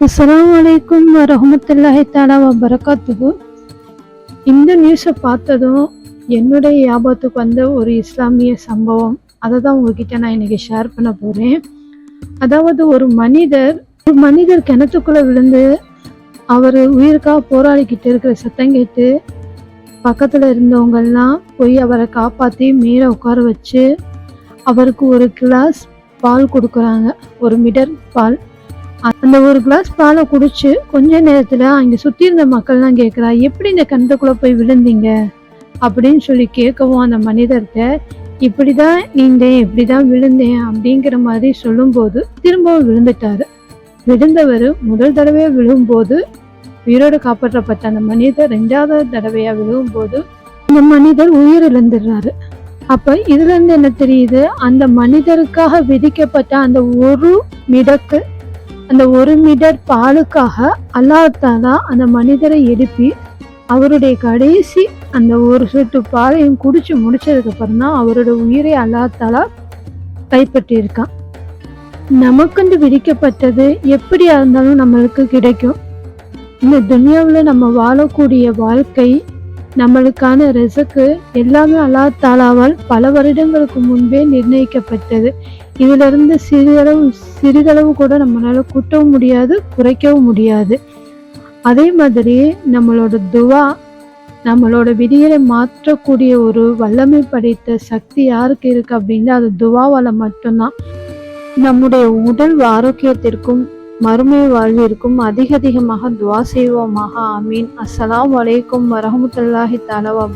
அஸ்லாம் வலைக்கும் ரஹமத்துல்லாஹி தாலா வபரகாத்துஹு. இந்த நியூஸை பார்த்ததும் என்னுடைய ஞாபகத்துக்கு வந்த ஒரு இஸ்லாமிய சம்பவம். அதை தான் உங்ககிட்ட நான் இன்றைக்கி ஷேர் பண்ண போகிறேன் அதாவது ஒரு மனிதர் ஒரு மனிதர் கிணத்துக்குள்ளே விழுந்து அவர் உயிருக்காக போராடிக்கிட்டு இருக்கிற சத்தம் கேட்டு பக்கத்தில் இருந்தவங்கெல்லாம் போய் அவரை காப்பாற்றி மேலே உட்கார வச்சு அவருக்கு ஒரு கிளாஸ் பால் கொடுக்குறாங்க. ஒரு மிடர் பால். அந்த ஒரு கிளாஸ் பாலை குடிச்சு கொஞ்ச நேரத்துல அங்க சுத்தி இருந்த மக்கள்லாம் கேக்குறா எப்படி இந்த கிணத்துக்குள்ள போய் விழுந்தீங்க? அப்படின்னு சொல்லி கேட்கவும் அந்த மனிதர்கிட்ட இப்படிதான் நீந்தேன் இப்படிதான் விழுந்தேன் அப்படிங்கிற மாதிரி சொல்லும்போது திரும்பவும் விழுந்துட்டாரு. விழுந்தவர் முதல் தடவையா விழும்போது உயிரோடு காப்பாற்றப்பட்ட அந்த மனிதர் ரெண்டாவது தடவையா விழும்போது அந்த மனிதர் உயிர் இழந்துடுறாரு அப்ப இதுல இருந்து என்ன தெரியுது? அந்த மனிதருக்காக விதிக்கப்பட்ட அந்த ஒரு மிடக்கு அந்த ஒரு மீட்டர் பாலுக்காக அல்லாத்தாலா அந்த மனிதரை எழுப்பி அவருடைய கடைசி அந்த ஒரு சொட்டு பாலையும் குடிச்சு முடிச்சதுக்கு அப்புறம் தான் அவரோட உயிரை அல்லாத்தாலா கைப்பற்றியிருக்கான். நமக்குண்டு விதிக்கப்பட்டது எப்படியா இருந்தாலும் நம்மளுக்கு கிடைக்கும். இந்த துனியாவில் நம்ம வாழக்கூடிய வாழ்க்கை நம்மளுக்கான ரெசக்கு எல்லாமே அல்லா தாலாவால் பல வருடங்களுக்கு முன்பே நிர்ணயிக்கப்பட்டது. இதிலிருந்து சிறிதளவு சிறிதளவு கூட நம்மளால கூட்டவும் முடியாது குறைக்கவும் முடியாது. அதே மாதிரி நம்மளோட துவா நம்மளோட விதிகளை மாற்றக்கூடிய ஒரு வல்லமை படைத்த சக்தி யாருக்கு இருக்கு அப்படின்னா அது துவாவால மட்டும்தான். நம்முடைய உடல் ஆரோக்கியத்திற்கும் மறுமை வாழ்விற்கும் அதிக அதிகமாக துவா செய்வோமாக. ஆமீன். அஸ்லாம் வலைக்கும் வரஹ்மத்துல்லாஹி தஆலா வ